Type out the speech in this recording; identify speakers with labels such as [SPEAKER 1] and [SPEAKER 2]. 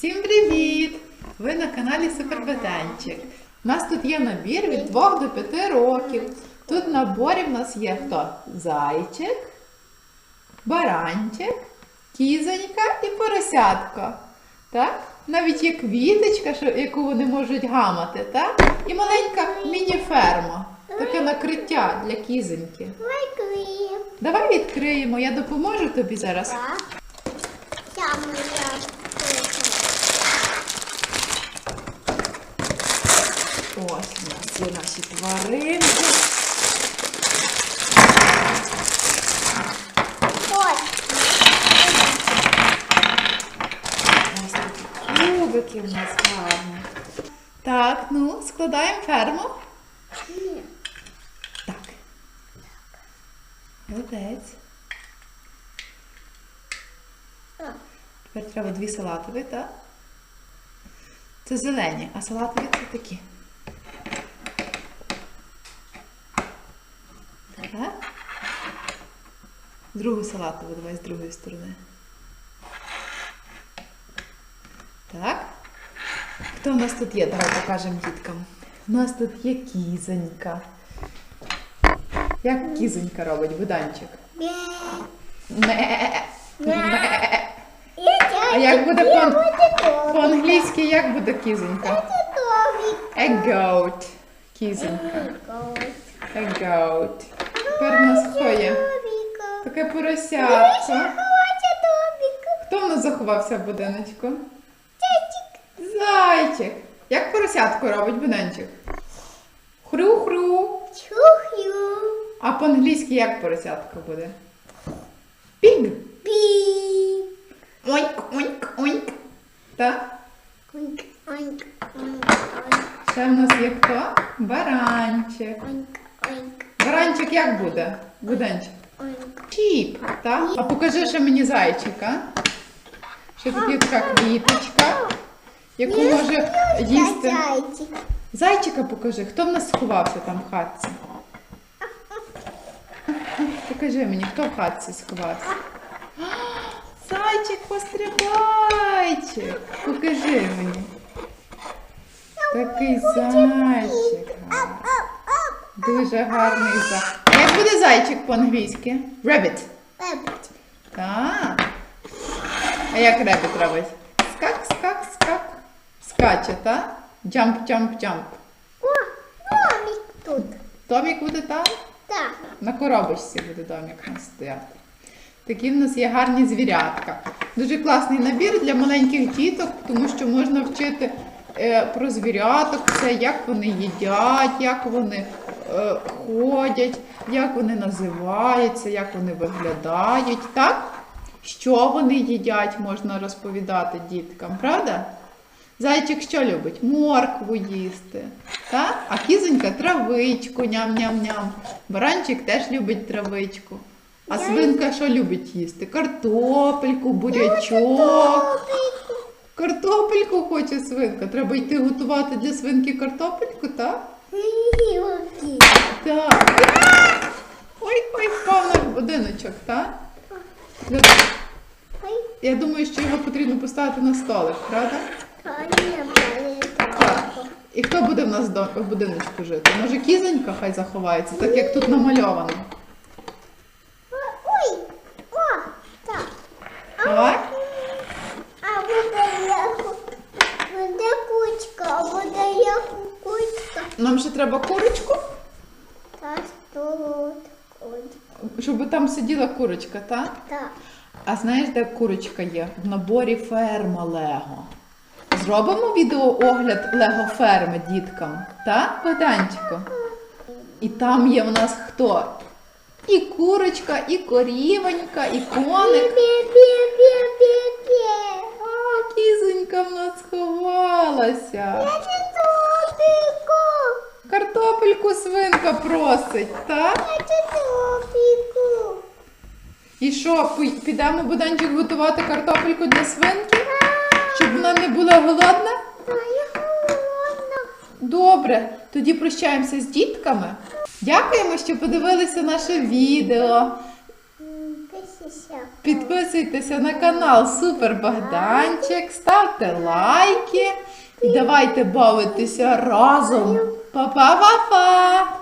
[SPEAKER 1] Всім привіт! Ви на каналі Супербетенчик. У нас тут є набір від 2 до 5 років. Тут в наборі в нас є хто? Зайчик, баранчик, кізонька і поросятко. Так? Навіть є квіточка, яку вони можуть гамати, так? І маленька міні-ферма. Таке накриття для кізоньки. Давай відкриємо, я допоможу тобі зараз.
[SPEAKER 2] Так.
[SPEAKER 1] У є наші тваринки.
[SPEAKER 2] Ось.
[SPEAKER 1] Такі кубики в нас гарні. Так, ну, складаємо ферму.
[SPEAKER 2] Ні.
[SPEAKER 1] Так. Молодець. Тепер треба дві салатові, так? Це зелені, а салатові це такі. Так. Другу салатову давай з другої сторони. Так. Хто у нас тут є? Давай покажемо діткам. У нас тут є кізонька. Як кізонька робить буданчик? Ме. Ме. А як буде по по-англійськи, як буде кізонька? A goat. Кізонька. A goat. Тепер у нас хто є? Таке поросятко. Хто в нас заховався в будиночку?
[SPEAKER 2] Зайчик.
[SPEAKER 1] Зайчик. Як поросятко робить будинчик? Хрю-хрю.
[SPEAKER 2] Чухю.
[SPEAKER 1] А по-англійськи як поросятко буде? Піг.
[SPEAKER 2] Бі.
[SPEAKER 1] Ойк, ойк, ойк. Так?
[SPEAKER 2] Оньк, оньк, оньк, оньк,
[SPEAKER 1] Ще в нас є хто? Баранчик.
[SPEAKER 2] оньк, оньк,
[SPEAKER 1] Баранчик як буде? Буденчик. Чіп, так? А покажи ще мені зайчика. Ще тут є така квіточка, яку може їсти. Зайчика покажи, хто в нас сховався там в хатці? Покажи мені, хто в хатці сховався? Зайчик, пострибайчик. Покажи мені. Такий зайчик. Дуже гарний зайчик. А як буде зайчик по-англійськи? Rabbit.
[SPEAKER 2] Бебить.
[SPEAKER 1] Так. А як ребіт робить? Скак, скак, скак. Скаче, так? Джамп, джамп, джамп.
[SPEAKER 2] О, домик тут.
[SPEAKER 1] Домік буде там?
[SPEAKER 2] Так.
[SPEAKER 1] На коробочці буде домік у нас стояти. Такі в нас є гарні звірятка. Дуже класний набір для маленьких діток, тому що можна вчити е, про звіряток, це як вони їдять, як вони ходять, як вони називаються, як вони виглядають, так? Що вони їдять, можна розповідати діткам, правда? Зайчик що любить? Моркву їсти. Так? А кізонька травичку, ням-ням-ням. Баранчик теж любить травичку. А свинка що любить їсти? Картопельку, бурячок. Картопельку хоче свинка. Треба йти готувати для свинки картопельку, так?
[SPEAKER 2] Гілки.
[SPEAKER 1] Так. Ой, ой, наш будиночок, так? Я думаю, що його потрібно поставити на столик, правда? І хто буде в нас в будиночку жити? Може кізонька хай заховається, так як тут намальовано.
[SPEAKER 2] Ой, о, так. А буде як буде кучка, а буде як кучка.
[SPEAKER 1] Нам ще треба курочку,
[SPEAKER 2] Та тут кучка.
[SPEAKER 1] Щоб там сиділа курочка, так?
[SPEAKER 2] Так.
[SPEAKER 1] А знаєш, де курочка є? В наборі ферма Лего. Зробимо відеоогляд Лего ферми діткам, так, Богданчику? І там є в нас хто? І курочка, і корівонька, і коник.
[SPEAKER 2] Бі-бі-бі-бі-бі.
[SPEAKER 1] Кізонька в нас сховалася. Картопельку свинка просить, так? І що, підемо Богданчик готувати картопельку для свинки? Щоб вона не була голодна? Добре, тоді прощаємося з дітками. Дякуємо, що подивилися наше відео. Підписуйтеся на канал Супер Богданчик, ставте лайки і давайте бавитися разом. Па-па-па-па!